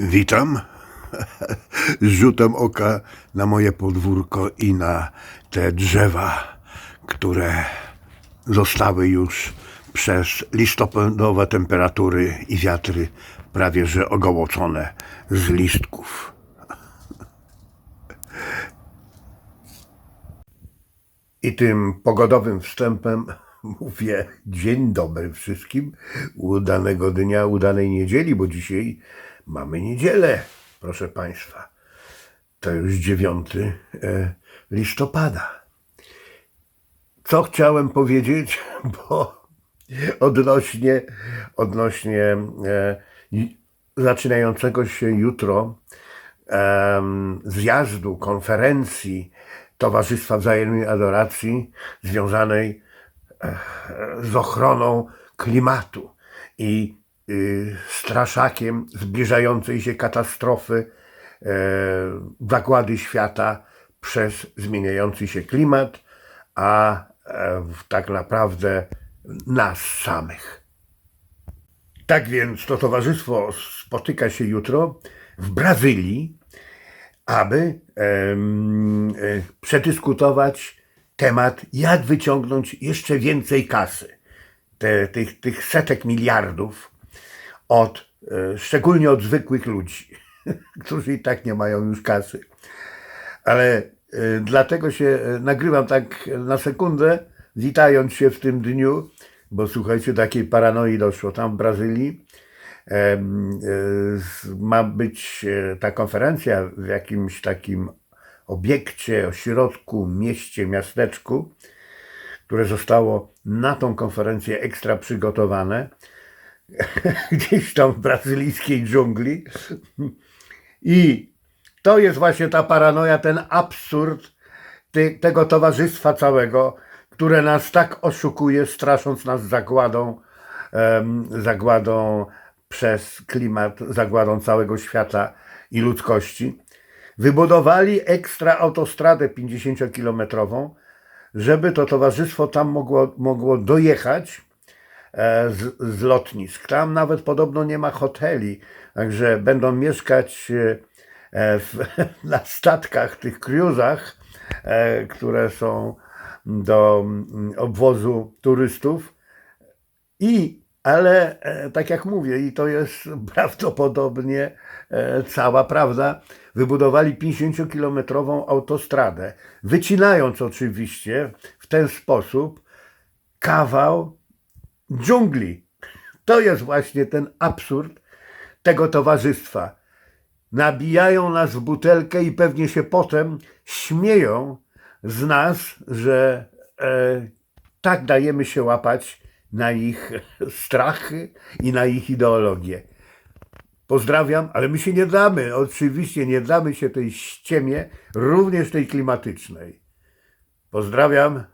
Witam. Rzutem oka na moje podwórko i na te drzewa, które zostały już przez listopadowe temperatury i wiatry prawie że ogołocone z listków. I tym pogodowym wstępem mówię dzień dobry wszystkim, udanego dnia, udanej niedzieli, bo dzisiaj mamy niedzielę, proszę Państwa. To już 9 e, listopada. Co chciałem powiedzieć, bo odnośnie, odnośnie e, zaczynającego się jutro zjazdu, konferencji Towarzystwa Wzajemnej Adoracji związanej e, z ochroną klimatu i straszakiem zbliżającej się katastrofy e, zagłady świata przez zmieniający się klimat, a e, tak naprawdę nas samych. Tak więc to towarzystwo spotyka się jutro w Brazylii, aby e, przedyskutować temat, jak wyciągnąć jeszcze więcej kasy, te, tych, tych setek miliardów od, e, szczególnie od zwykłych ludzi, którzy i tak nie mają już kasy. Ale e, dlatego się e, nagrywam tak na sekundę, witając się w tym dniu, bo słuchajcie, takiej paranoi doszło tam w Brazylii. Ma być ta konferencja w jakimś takim obiekcie, ośrodku, mieście, miasteczku, które zostało na tą konferencję ekstra przygotowane, gdzieś tam w brazylijskiej dżungli. I to jest właśnie ta paranoja, ten absurd tego towarzystwa całego, które nas tak oszukuje, strasząc nas zagładą, em, zagładą przez klimat, zagładą całego świata i ludzkości. Wybudowali ekstra autostradę 50-kilometrową, żeby to towarzystwo tam mogło, mogło dojechać z, z lotnisk. Tam nawet podobno nie ma hoteli, także będą mieszkać e, e, w, na statkach, tych cruisach, e, które są do mm, obwozu turystów. I, ale e, tak jak mówię, i to jest prawdopodobnie e, cała prawda, wybudowali 50-kilometrową autostradę, wycinając oczywiście w ten sposób kawał dżungli. To jest właśnie ten absurd tego towarzystwa. Nabijają nas w butelkę i pewnie się potem śmieją z nas, że e, tak dajemy się łapać na ich strachy i na ich ideologię. Pozdrawiam, ale my się nie damy, oczywiście nie damy się tej ściemie, również tej klimatycznej. Pozdrawiam.